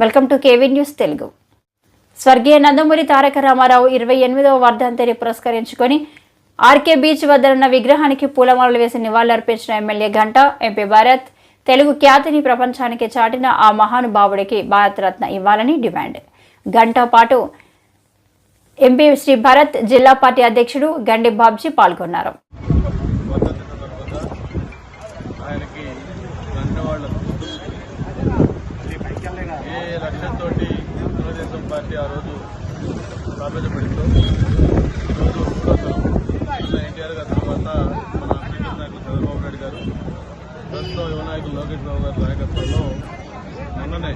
Welcome to KV news Telugu. స్వర్గీయ నందమూరి తారక రామారావు ఇరవై ఎనిమిదవ వర్ధంతిని పురస్కరించుకొని ఆర్కే బీచ్ వద్ద ఉన్న విగ్రహానికి పూలమాలలు వేసి నివాళులర్పించిన ఎమ్మెల్యే గంట ఎంపీ భారత్ తెలుగు ఖ్యాతిని ప్రపంచానికి చాటిన ఆ మహానుభావుడికి భారతరత్న ఇవ్వాలని డిమాండ్. గంట పాటు ఎంపీ శ్రీ భరత్ జిల్లా పార్టీ అధ్యక్షుడు గండి బాబ్జీ పాల్గొన్నారు. లక్ష్యంతో తెలుగుదేశం పార్టీ ఆ రోజు స్థాపించబడిందో ఈరోజు ఎన్టీఆర్ గారి తర్వాత మన ప్రీతం నాయకులు చంద్రబాబు నాయుడు గారు ప్రస్తుతం యువ నాయకులు లోకేష్ బాబు గారి నాయకత్వంలో మొన్ననే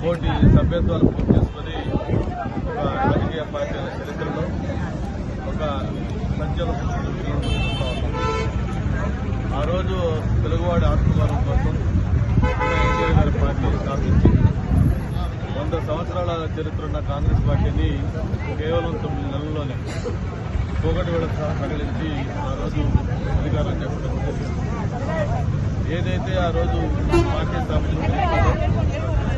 కోటి సభ్యత్వాలు పూర్తి చేసుకొని ఒక రాజకీయ పార్టీల చరిత్రలో ఒక సంచలన చూస్తూ ఉన్నాం ఆ రోజు తెలుగువాడి ఆత్మగౌరవం కోసం ఎన్టీఆర్ గారి పార్టీ స్థాపించి వంద సంవత్సరాల చరిత్ర ఉన్న కాంగ్రెస్ పార్టీని కేవలం తొమ్మిది నెలల్లోనే పోగొట్టి వేళ సహా ప్రకటించి ఆ రోజు అధికారం చేపట్టడం ఏదైతే ఆ రోజు పార్టీ స్థాపించారో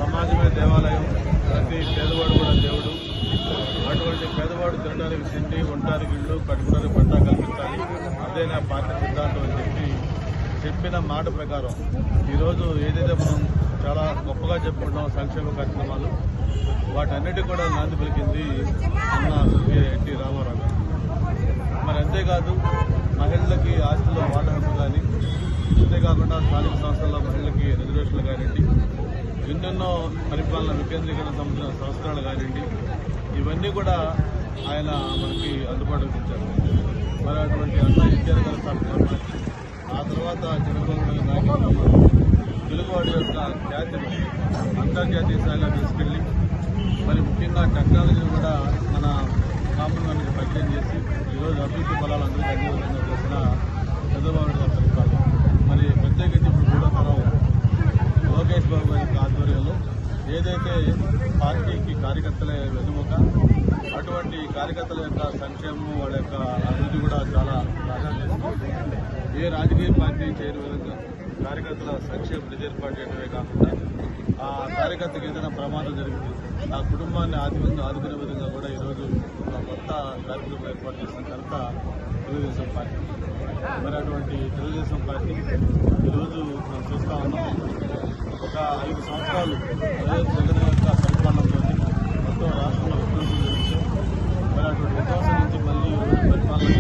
సమాజమే దేవాలయం ప్రతి పేదవాడు కూడా దేవుడు. అటువంటి పేదవాడు తినడానికి తిండి ఉండడానికి ఇల్లు కట్టుకోవడానికి పంట కల్పించాలి అదే నా పార్టీ సిద్ధాంతం అని చెప్పి చెప్పిన మాట ప్రకారం ఈరోజు ఏదైతే మనం గొప్పగా చెప్పుకుంటాం సంక్షేమ కార్యక్రమాలు. వాటన్నిటి కూడా నాంది పలికింది అన్న ఎన్టీ రామారావు గారు. మరి అంతేకాదు మహిళలకి ఆస్తిలో వాటా హక్కు కానీ అంతేకాకుండా స్థానిక సంస్థల్లో మహిళలకి రిజర్వేషన్లు కానివ్వండి ఎన్నెన్నో పరిపాలన వికేంద్రీకరణ సంబంధించిన సంస్కరణలు కానివ్వండి ఇవన్నీ కూడా ఆయన మనకి అందుబాటులోకి తెచ్చారు. మరి అటువంటి అన్న ఎన్టీఆర్ గారు ఆ తర్వాత చంద్రబాబు నాయుడు నాయకత్వంలో హైదరాబాద్ యొక్క ఖ్యాతిని అంతర్జాతీయ స్థాయిలో తీసుకెళ్ళి మరి ముఖ్యంగా టెక్నాలజీని కూడా మన కామన్ పరిచయం చేసి ఈరోజు అభివృద్ధి ఫలాలు అందరికీ అందించడం చేసిన చంద్రబాబు గారి మరి ప్రత్యేకించి ఇప్పుడు మూడో తరం లోకేష్ బాబు గారి ఆధ్వర్యంలో ఏదైతే పార్టీకి కార్యకర్తల వెనుముక అటువంటి కార్యకర్తల యొక్క సంక్షేమం వాళ్ళ యొక్క అభివృద్ధి కూడా చాలా ప్రాధాన్యత ఏ రాజకీయ పార్టీ చేయని విధంగా కార్యకర్తల సంక్షేమం రిజర్వ్ చేయడమే కాకుండా ఆ కార్యకర్తకి ఏదైనా ప్రమాదం జరిగింది. ఆ కుటుంబాన్ని ఆర్థికంగా ఆదుకునే విధంగా కూడా ఈరోజు కొత్త కార్యక్రమం ఏర్పాటు చేసిన ఘనత తెలుగుదేశం పార్టీ. మరి అటువంటి తెలుగుదేశం పార్టీ ఈరోజు మనం చూస్తా ఉన్నాం. ఒక ఐదు సంవత్సరాలు వైఎస్ జగన్ యొక్క పరిపాలనతో మొత్తం రాష్ట్రంలో ఉద్యోగం జరిగింది. మరి అటువంటి వికాసం నుంచి మళ్ళీ పరిపాలన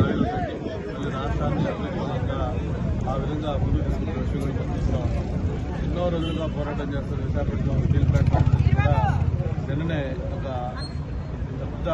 మళ్ళీ రాష్ట్రాన్ని అభివృద్ధి విధంగా ముందుకు తీసుకునే విషయం కూడా చూస్తూ ఉన్నాం ఎన్నో రోజులుగా పోరాటం చేస్తున్న విశాఖపట్నం స్టీల్ ప్లాంట్ కూడా నిన్ననే ఒక పెద్ద